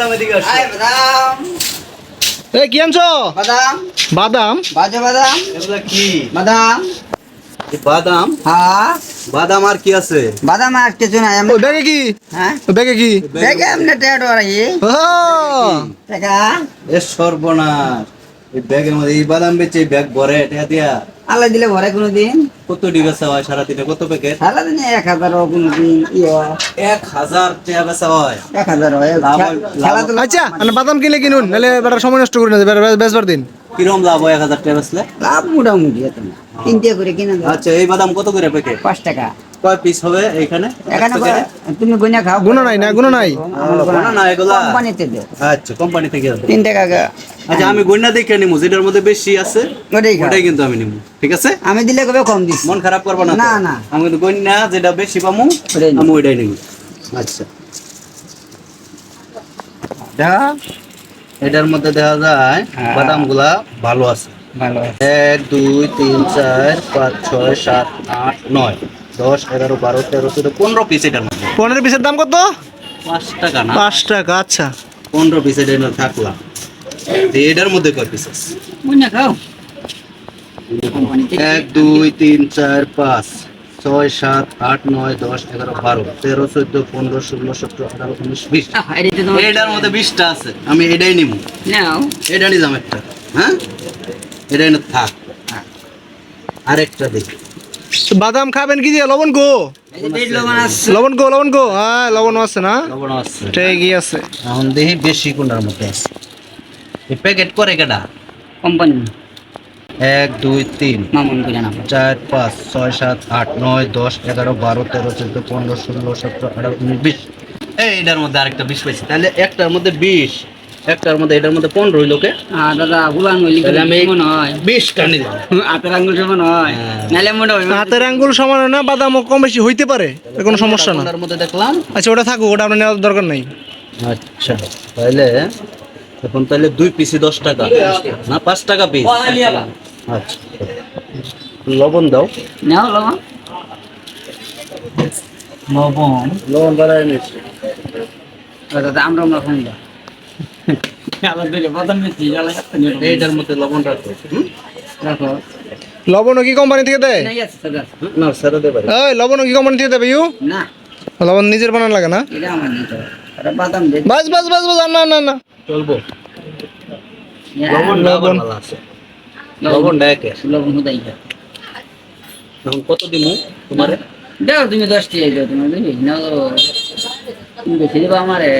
বাদাম এদিকে আয় বাদাম। এ কি আনছো? বাদাম। বাদাম? বাজে বাদাম। এগুলা কি? বাদাম। এই বাদাম? হ্যাঁ। বাদাম আর কি আছে? বাদাম আর কিছু নাই। ওই ব্যাগে কি? হ্যাঁ। ব্যাগে কি? দেখে এমনি টেট ওরাই ও! টাকা এ সর্বনাশ। এই ব্যাগের মধ্যে এই বাদাম বেচে ব্যাগ ভরে এটা দিয়া। আল্লাহ দিলে ভরে কোনো দিন কত ডি বেচা হয় সারাদিনে? কত প্যাকেট সারা দিনে এক হাজার কোনো দিন। এক হাজার টাকা বেচা হয়? এক হাজার হয়। আচ্ছা মানে বাদাম কিনলে কিনুন নাহলে বেটার সময় নষ্ট করে না বেটা বেচবার দিন। কিরম লাভ হয় এক হাজার টাকা বেচলে? লাভ মোটামুটি এত না। তিনটে করে কিনে দাও আচ্ছা এই বাদাম কত করে প্যাকেট পাঁচ টাকা। কয় পিস হবে এখানে এক প্যাকেটে? তুমি গুনে খাও। গুণ নাই না গুণ নাই। না না এগুলা? কোম্পানিতে দেও আচ্ছা কোম্পানি থেকে। তিন টাকা আচ্ছা আমি গন্যা দেখে নিবো যেটার মধ্যে বেশি আছে ওটাই ওটাই কিন্তু আমি নিবো ঠিক আছে? আমি দিলে কবে কম দিস মন খারাপ করব না না, না। আমি কিন্তু গন্যা যেটা বেশি পামু আমি ওইটাই নিবো আচ্ছা। দেখা এটার মধ্যে দেখা যায় হ্যাঁ। বাদামগুলা ভালো আছে। ভালো এক দুই তিন চার পাঁচ ছয় সাত আট নয় দশ এগারো বারো তেরো চোদ্দ পনেরো পিস এটার মধ্যে। পনেরো পিসের দাম কত? পাঁচ টাকা না? পাঁচ টাকা আচ্ছা। পনেরো পিস এটা এনে থাকলাম। এটার মধ্যে কয় পিস আছে এক দুই তিন চার পাঁচ ছয় সাত আট নয় দশ এগারো বারো তেরো চোদ্দ পনেরো ষোলো সতেরো আঠারো উনিশ বিশ। এটার মধ্যে বিশটা আছে। আমি এটাই নিব এটা নিলাম একটা। হ্যাঁ? এটা এনে থাক। আরেকটা দেখি বাদাম খাবেন কি দিয়ে? লবণ গো লবণ আছে। লবণ গো লবণ গো হ্যাঁ লবণ আছে না? লবণ আছে। ঠিকই আছে। এখন দেখি বেশি কোনটার মধ্যে আছে। প্যাকেট করে কেডা? কোম্পানি এক দুই তিন। মামুন করে না চার পাঁচ ছয় সাত আট নয় দশ এগারো বারো তেরো চোদ্দ পনেরো ষোলো সতেরো আঠারো উনিশ বিশ। এই এটার মধ্যে আরেকটা বিশ পাইছি। তাহলে একটার মধ্যে বিশ একটার মধ্যে এটার মধ্যে পনেরো লোকে হ্যাঁ দাদা গুলান হইলি মনে হয়? বিশটা নিলাম হাতের আঙ্গুল সমান হয়। হ্যাঁ। নাহলে মনে হয় হাতের আঙ্গুল সমান হয় না বাদাম কম বেশি হইতে পারে কোনো সমস্যা না। কোনটার মধ্যে দেখলাম। আচ্ছা ওটা থাকুক ওটা আপনার নেওয়ার দরকার নাই। আচ্ছা তাহলে এখন তাহলে দুই পিসি দশ টাকা। না পাঁচ টাকা পিস আচ্ছা। লবণ দাও। নাও লবণ। লবণ। লবণ নিচ্ছি। দাদা আমরা আমরা না। এইটার মধ্যে লবণ রাখো। রাখো। লবণও কি কোম্পানি থেকে দেয়? না দেবে লবণও কি কোম্পানি থেকে দেবে ইউ? না। লবণ নিজের বানান লাগে না? এটা আমার বাস বাস বাস বাস না না না চলবো। লবণ লবণ। আছে। লবণ। ডাকে লবণ হুদাই এখন কত দিমু তোমারে? দেখো তুমি দশটি তুমি না তুমি বেশি দেবো আমারে।